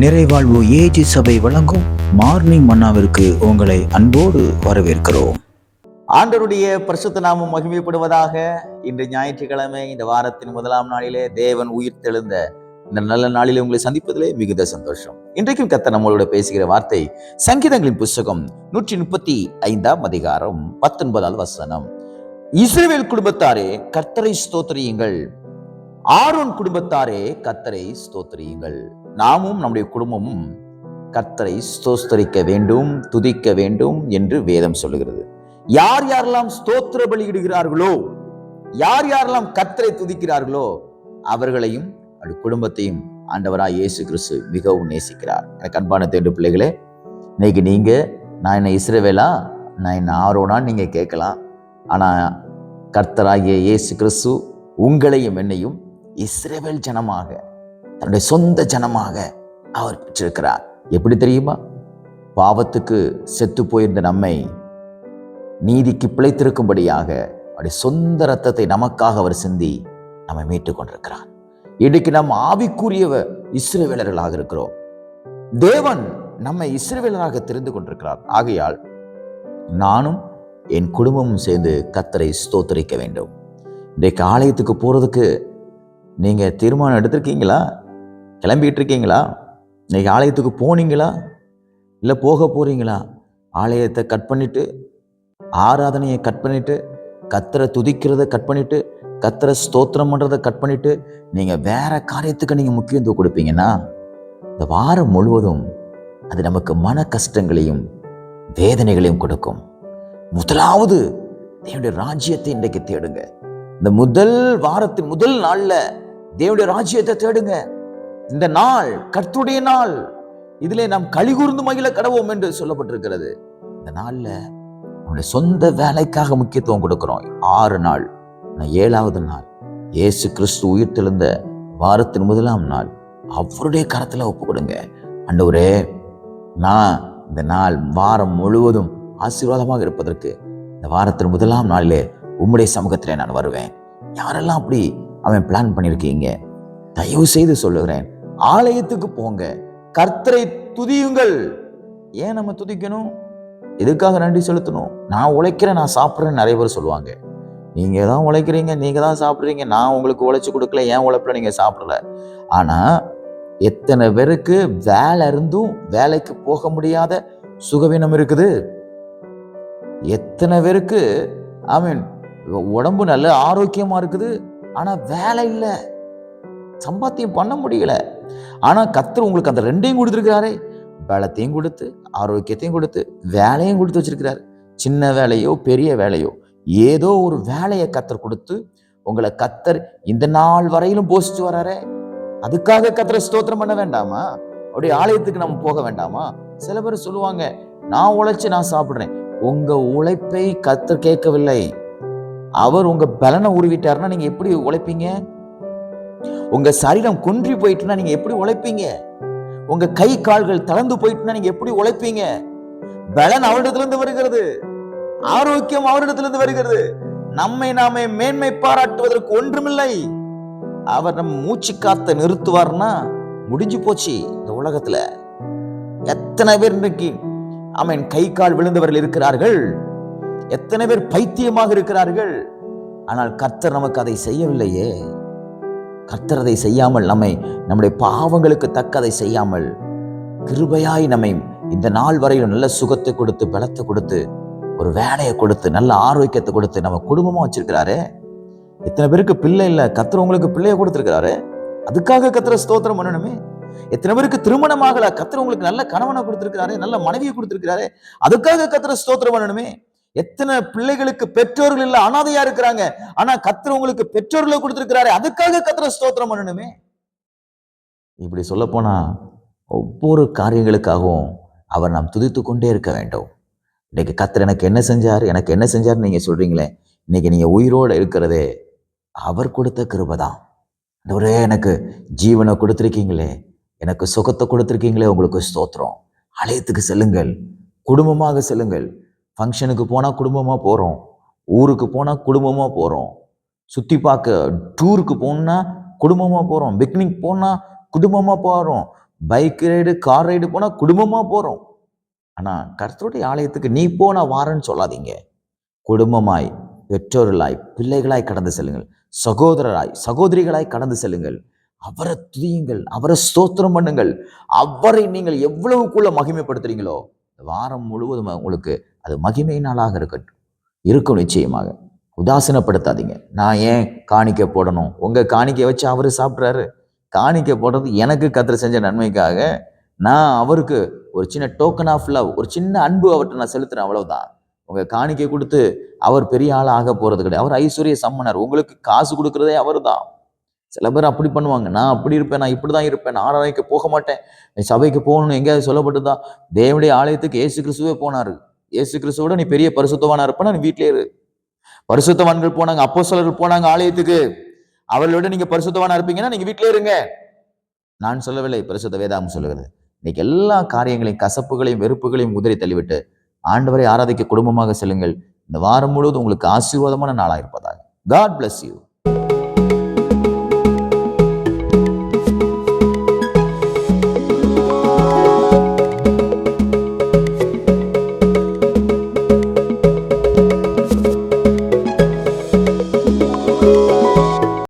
நிறைவாழ்வு AG சபை வழங்கும் morning மன்னாவிற்கு உங்களை அன்போடு வரவேற்கிறோம். ஆண்டருடைய பரிசுத்த நாமம் மகிமைப்படுவதாக இன்று ஞாயிற்றுக்கிழமை இந்த வாரத்தின் முதலாம் நாளிலே தேவன் உயிர் தெழுந்த இந்த நல்ல நாளிலே உங்களை சந்திப்பதிலே மிகுந்த சந்தோஷம். இன்றைக்கும் கத்த நம்மளோட பேசுகிற வார்த்தை சங்கீதங்களின் புஸ்தகம் நூற்றி முப்பத்தி ஐந்தாம் அதிகாரம் பத்தொன்பதாவது வசனம். இஸ்ரேல் குடும்பத்தாரே கர்த்தரை ஸ்தோத்திரியுங்கள். ஆரோன் குடும்பத்தாரே கத்தரை ஸ்தோத்திரியுங்கள். நாமும் நம்முடைய குடும்பமும் கர்த்தரை ஸ்தோஸ்தரிக்க வேண்டும் துதிக்க வேண்டும் என்று வேதம் சொல்லுகிறது. யார் யாரெல்லாம் ஸ்தோத்திர பலியிடுகிறார்களோ யார் யாரெல்லாம் கர்த்தரை துதிக்கிறார்களோ அவர்களையும் அவருடைய குடும்பத்தையும் ஆண்டவராக இயேசு கிறிஸ்து மிகவும் நேசிக்கிறார். எனக்கு அன்பான தேடு பிள்ளைகளே இன்னைக்கு நீங்கள் நான் என்ன இஸ்ரவேலா? நான் என்ன ஆரோனான்னு நீங்கள் கேட்கலாம். ஆனால் கர்த்தராகிய இயேசு கிறிஸ்து உங்களையும் என்னையும் இஸ்ரேவேல் ஜனமாக தன்னுடைய சொந்த ஜனமாக அவர் பெற்றிருக்கிறார். எப்படி தெரியுமா? பாவத்துக்கு செத்து போயிருந்த நம்மை நீதிக்கு பிழைத்திருக்கும்படியாக அவருடைய சொந்த ரத்தத்தை நமக்காக அவர் சிந்தி நம்மை மீட்டுக் கொண்டிருக்கிறார். இன்றைக்கு நாம் ஆவிக்குரியவ இஸ்ரவேலர்களாக இருக்கிறோம். தேவன் நம்மை இஸ்ரவேலராக தெரிந்து கொண்டிருக்கிறார். ஆகையால் நானும் என் குடும்பமும் சேர்ந்து கத்தரை ஸ்தோத்தரிக்க வேண்டும். இன்றைக்கு ஆலயத்துக்கு போறதுக்கு நீங்க தீர்மானம் எடுத்திருக்கீங்களா? கிளம்பிக்கிட்டு இருக்கீங்களா இன்றைக்கி ஆலயத்துக்கு போனீங்களா? இல்லை போக போறீங்களா? ஆலயத்தை கட் பண்ணிவிட்டு ஆராதனையை கட் பண்ணிவிட்டு கத்தரை துதிக்கிறத கட் பண்ணிவிட்டு கத்தரை ஸ்தோத்திரம் பண்ணுறதை கட் பண்ணிவிட்டு நீங்கள் வேறு காரியத்துக்கு நீங்கள் முக்கியத்துவம் கொடுப்பீங்கன்னா இந்த வாரம் முழுவதும் அது நமக்கு மன கஷ்டங்களையும் வேதனைகளையும் கொடுக்கும். முதலாவது தேவனுடைய ராஜ்யத்தை இன்றைக்கு தேடுங்க. இந்த முதல் வாரத்தின் முதல் நாளில் தேவனுடைய ராஜ்யத்தை தேடுங்க. இந்த நாள் கர்த்துடைய நாள். இதிலே நாம் கழிகூர்ந்து மகிழ கடவோம் என்று சொல்லப்பட்டிருக்கிறது. இந்த நாள்ல உன்னுடைய சொந்த வேலைக்காக முக்கியத்துவம் கொடுக்கிறோம். ஆறு நாள். நான் ஏழாவது நாள். இயேசு கிறிஸ்து உயிர் தெழுந்த வாரத்தின் முதலாம் நாள். அவருடைய கரத்துல ஒப்பு கொடுங்க. அண்டவரே நான் இந்த நாள் வாரம் முழுவதும் ஆசீர்வாதமாக இருப்பதற்கு இந்த வாரத்தின் முதலாம் நாளிலே உம்முடைய சமூகத்திலே நான் வருவேன். யாரெல்லாம் அப்படி அவன் பிளான் பண்ணியிருக்கீங்க? தயவு செய்து சொல்லுகிறேன். ஆலயத்துக்கு போங்க. கர்த்தரை துதியுங்கள். ஏன் நம்ம துதிக்கணும்? எதுக்காக நன்றி செலுத்தணும்? நான் உழைக்கிறேன் நான் சாப்பிட்றேன்னு நிறைய பேர் சொல்லுவாங்க. நீங்கள் தான் உழைக்கிறீங்க நீங்கள் தான் சாப்பிட்றீங்க. நான் உங்களுக்கு உழைச்சி கொடுக்கல ஏன் உழைப்பில் நீங்கள் சாப்பிடல. ஆனால் எத்தனை பேருக்கு வேலை இருந்தும் வேலைக்கு போக முடியாத சுகவீனம் இருக்குது? எத்தனை பேருக்கு ஐ மீன் உடம்பு நல்ல ஆரோக்கியமாக இருக்குது ஆனால் வேலை இல்லை. சம்பாத்தியம் பண்ண முடியல. ஆனா கத்தர் உங்களுக்கு அந்த ரெண்டையும் கொடுத்துருக்கிறாரே. பலத்தையும் கொடுத்து ஆரோக்கியத்தையும் கொடுத்து வேலையும் கொடுத்து வச்சிருக்கிறாரு. சின்ன வேலையோ பெரிய வேலையோ ஏதோ ஒரு வேலையை கத்தர் கொடுத்து உங்களை கத்தர் இந்த நாள் வரையிலும் போஷிச்சு வராரே. அதுக்காக கத்தரை ஸ்தோத்திரம் பண்ண வேண்டாமா? அப்படி ஆலயத்துக்கு நம்ம போக வேண்டாமா? சில பேர் சொல்லுவாங்க நான் உழைச்சி நான் சாப்பிடுறேன். உங்க உழைப்பை கத்தர் கேட்கவில்லை. அவர் உங்க பலனை உருவிட்டாருன்னா நீங்க எப்படி உழைப்பீங்க? உங்க சரீரம் குன்றி போயிட்டுனா நீங்க எப்படி உழைப்பீங்க? உங்க கை கால்கள் தளர்ந்து போயிட்டுனா நீங்க எப்படி உழைப்பீங்க? பலன் அவரிடத்திலிருந்து வருகிறது. ஆரோக்கியம் அவரிடத்திலிருந்து வருகிறது. நம்மை நாமே மேன்மை பாராட்டுவதற்கு ஒன்றுமில்லை. அவர் நம்ம மூச்சு காத்த நிறுத்துவார்னா முடிஞ்சு போச்சு இந்த உலகத்துல. எத்தனை பேர் இன்றைக்கு அவன் கை கால் விழுந்தவர்கள் இருக்கிறார்கள். எத்தனை பேர் பைத்தியமாக இருக்கிறார்கள். ஆனால் கர்த்தர் நமக்கு அதை செய்யவில்லையே. கர்த்தரதை செய்யாமல் நம்மை நம்முடைய பாவங்களுக்கு தக்கதை செய்யாமல் கிருபையாய் நம்மை இந்த நாள் வரையிலும் நல்ல சுகத்தை கொடுத்து பலத்தை கொடுத்து ஒரு வேலையை கொடுத்து நல்ல ஆரோக்கியத்தை கொடுத்து நம்ம குடும்பமாக வச்சிருக்கிறாரு. எத்தனை பேருக்கு பிள்ளை இல்லை கத்திர உங்களுக்கு பிள்ளைய கொடுத்துருக்கிறாரு. அதுக்காக கத்திர ஸ்தோத்திரம் பண்ணணுமே. எத்தனை பேருக்கு திருமணம் ஆகல கத்திர உங்களுக்கு நல்ல கணவனை கொடுத்துருக்கிறாரு நல்ல மனைவியை கொடுத்துருக்கிறாரு. அதுக்காக கத்திர ஸ்தோத்திரம் பண்ணணுமே. எத்தனை பிள்ளைகளுக்கு பெற்றோர்கள் இல்ல அனாதையா இருக்கிறாங்க. ஆனா கத்திர உங்களுக்கு பெற்றோர்களை கொடுத்திருக்கிறாரு அதுக்காக கத்திர ஸ்தோத்திரம் பண்ணணுமே. இப்படி சொல்ல போனா ஒவ்வொரு காரியங்களுக்காகவும் அவர் நாம் துதித்து கொண்டே இருக்க வேண்டும். இன்னைக்கு கத்தர் எனக்கு என்ன செஞ்சார் எனக்கு என்ன செஞ்சார் நீங்க சொல்றீங்களே இன்னைக்கு நீங்க உயிரோட இருக்கிறதே அவர் கொடுத்த கிருபதான். ஒரே எனக்கு ஜீவனை கொடுத்துருக்கீங்களே எனக்கு சுகத்தை கொடுத்துருக்கீங்களே உங்களுக்கு ஸ்தோத்திரம். ஆலயத்துக்கு செல்லுங்கள் குடும்பமாக செல்லுங்கள். ஃபங்க்ஷனுக்கு போனால் குடும்பமாக போகிறோம் ஊருக்கு போனால் குடும்பமாக போகிறோம் சுற்றி பார்க்க டூருக்கு போகணுன்னா குடும்பமாக போகிறோம் பிக்னிக் போனால் குடும்பமாக போகிறோம் பைக் ரைடு கார் ரைடு போனால் குடும்பமாக போகிறோம் ஆனால் கர்த்தருடைய ஆலயத்துக்கு நீ போன வாரன்னு வாரேன்னு சொல்லாதீங்க. குடும்பமாய் பெற்றோர்களாய் பிள்ளைகளாய் கடந்து செல்லுங்கள். சகோதரராய் சகோதரிகளாய் கடந்து செல்லுங்கள். அவரை துதியுங்கள். அவரை ஸ்தோத்திரம் பண்ணுங்கள். அவரை நீங்கள் எவ்வளவுக்குள்ள மகிமைப்படுத்துறீங்களோ வாரம் முழுவதும் உங்களுக்கு அது மகிமை நாளாக இருக்கட்டும். இருக்கும் நிச்சயமாக. உதாசீனப்படுத்தாதீங்க. நான் ஏன் காணிக்கை போடணும்? உங்கள் காணிக்கை வச்சு அவர் சாப்பிட்றாரு. காணிக்கை போடுறது எனக்கு கத்திர செஞ்ச நன்மைக்காக நான் அவருக்கு ஒரு சின்ன டோக்கன் ஆஃப் லவ் ஒரு சின்ன அன்பு அவர்கிட்ட நான் செலுத்துறேன் அவ்வளவுதான். உங்கள் காணிக்கை கொடுத்து அவர் பெரிய ஆளாக ஆக போகிறது கிடையாது. அவர் ஐஸ்வர்ய சம்மனர். உங்களுக்கு காசு கொடுக்கறதே அவர்தான். சில பேர் அப்படி பண்ணுவாங்க. நான் அப்படி இருப்பேன் நான் இப்படிதான் இருப்பேன் நான் ஆராய்க்கு போக மாட்டேன். சபைக்கு போகணும்னு எங்கேயாவது சொல்லப்பட்டதா? தேவனுடைய ஆலயத்துக்கு ஏசு கிறிஸ்துவே போனார். ஏசு கிறிஸ்துவோட நீ பெரிய பரிசுத்தவானா இருப்ப நீ வீட்டிலே இரு. பரிசுத்தவான்கள் போனாங்க அப்போ சிலர்கள் போனாங்க ஆலயத்துக்கு. அவர்களோட நீங்க பரிசுத்தவானா இருப்பீங்கன்னா நீங்க வீட்டிலே இருங்க. நான் சொல்லவில்லை பரிசுத்த வேதாகம் சொல்லுகிறது. இன்னைக்கு எல்லா காரியங்களையும் கசப்புகளையும் வெறுப்புகளையும் உதறி தள்ளிவிட்டு ஆண்டவரை ஆராதிக்க குடும்பமாக செல்லுங்கள். இந்த வாரம் முழுவதும் உங்களுக்கு ஆசீர்வாதமான நாளாக இருப்பதாக. God bless you